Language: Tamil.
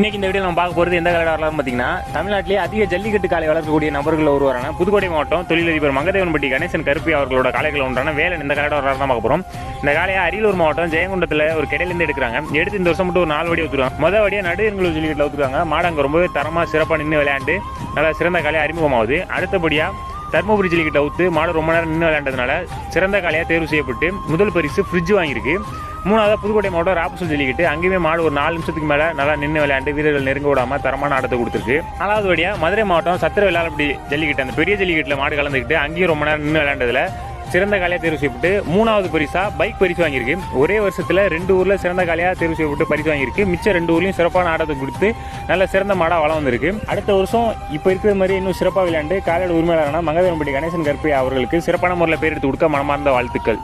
இன்னைக்கு இந்த வீடியோ நம்ம பார்க்க போகிறது எந்த காலை வரலாம்னு பார்த்தீங்கன்னா தமிழ்நாட்டிலே அதிக ஜல்லிக்கட்டு காலை வளர்க்கக்கூடிய நபர்கள் ஒருவரான புதுக்கோட்டை மாவட்டம் தொழிலதிபர் மங்கதேவன்பட்டி கணேசன் கருப்பி அவர்களோட காளைகள் ஒன்றான வேலன் இந்த காலையோட வரலாறு தான் பார்க்க போகிறோம் இந்த காலையை அரியலூர் மாவட்டம் ஜெயங்குண்டத்தில் ஒரு கிடையிலேருந்து எடுக்கிறாங்க. எடுத்து இந்த வருஷம் மட்டும் ஒரு நாலு வடி ஊற்றுருவாங்க மொதல் வடியாக நடுவர்கள் ஜல்லிக்கட்டில் ஊற்றுவாங்க மாடு ரொம்பவே தரமாக சிறப்பாக நின்று விளையாண்டு நல்லா சிறந்த காலையை அறிமுகமாகுது. அடுத்தபடியாக தர்மபுரி ஜல்லிக்கட்டை ஊத்து மாடு ரொம்ப நேரம் நின்று விளையாண்டதுனால சிறந்த காலையாக தேர்வு செய்யப்பட்டு முதல் பரிசு ஃப்ரிட்ஜ் வாங்கியிருக்கு. மூணாவது புதுக்கோட்டை மாவட்டம் ராப்பசூல் ஜல்லிக்கட்டு. அங்கேயுமே மாடு ஒரு நாலு நிமிஷத்துக்கு மேலே நல்லா நின்று விளையாண்டு வீரர்கள் நெருங்க விடாமல் தரமான ஆட்டத்தை கொடுத்துருக்கு. நாலாவது வழியாக மதுரை மாவட்டம் சத்திர விளையாடப்படி ஜல்லிக்கட்டு. அந்த பெரிய ஜல்லிக்கட்டில் மாடு கலந்துக்கிட்டு அங்கேயும் ரொம்ப நேரம் நின்று விளையாண்டதில் சிறந்த காலியாக தேர்வு செய்யப்பட்டு மூணாவது பரிசா பைக் பரிசு வாங்கியிருக்கு. ஒரே வருஷத்தில் ரெண்டு ஊரில் சிறந்த காலியாக தேர்வு செய்யப்பட்டு பரிசு வாங்கியிருக்கு. மிச்சம் ரெண்டு ஊர்லையும் சிறப்பான ஆட்டத்தை கொடுத்து நல்ல சிறந்த மாடாக வளம் வந்திருக்கு. அடுத்த வருஷம் இப்போ இருக்கிற மாதிரி இன்னும் சிறப்பாக விளையாண்டு காலையோட உரிமையாளரான மங்கதேவன்பட்டி கணேசன் கற்பி அவர்களுக்கு சிறப்பான முறையில் பேர் எடுத்து கொடுக்க மனமார்ந்த வாழ்த்துக்கள்.